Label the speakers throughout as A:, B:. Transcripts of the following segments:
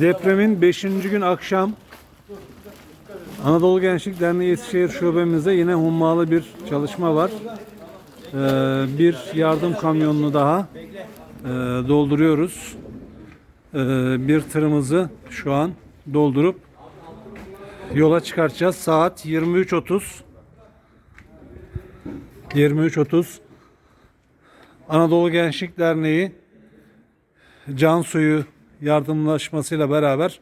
A: Depremin 5. gün akşam Anadolu Gençlik Derneği Eskişehir Şubemizde yine hummalı bir çalışma var. Ee, bir yardım kamyonunu daha e, dolduruyoruz. Ee, bir tırımızı şu an doldurup yola çıkartacağız. Saat 23.30 23.30 Anadolu Gençlik Derneği Can Suyu yardımlaşmasıyla beraber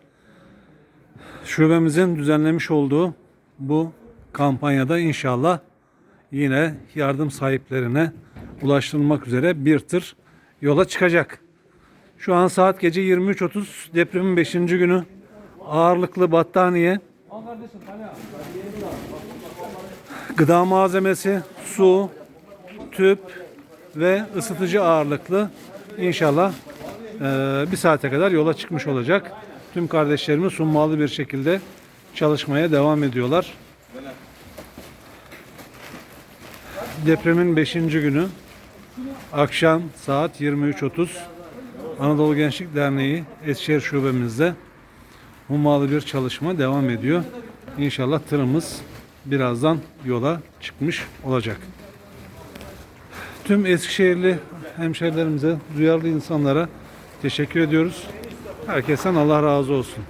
A: şubemizin düzenlemiş olduğu bu kampanyada inşallah yine yardım sahiplerine ulaştırılmak üzere bir tır yola çıkacak. Şu an saat gece 23.30 depremin 5. günü ağırlıklı battaniye gıda malzemesi, su, tüp ve ısıtıcı ağırlıklı inşallah bir saate kadar yola çıkmış olacak. Tüm kardeşlerimiz sunmalı bir şekilde çalışmaya devam ediyorlar. Depremin 5. günü akşam saat 23.30 Anadolu Gençlik Derneği Eskişehir Şubemizde hummalı bir çalışma devam ediyor. İnşallah tırımız birazdan yola çıkmış olacak. Tüm Eskişehirli hemşerilerimize, duyarlı insanlara teşekkür ediyoruz. Herkesten Allah razı olsun.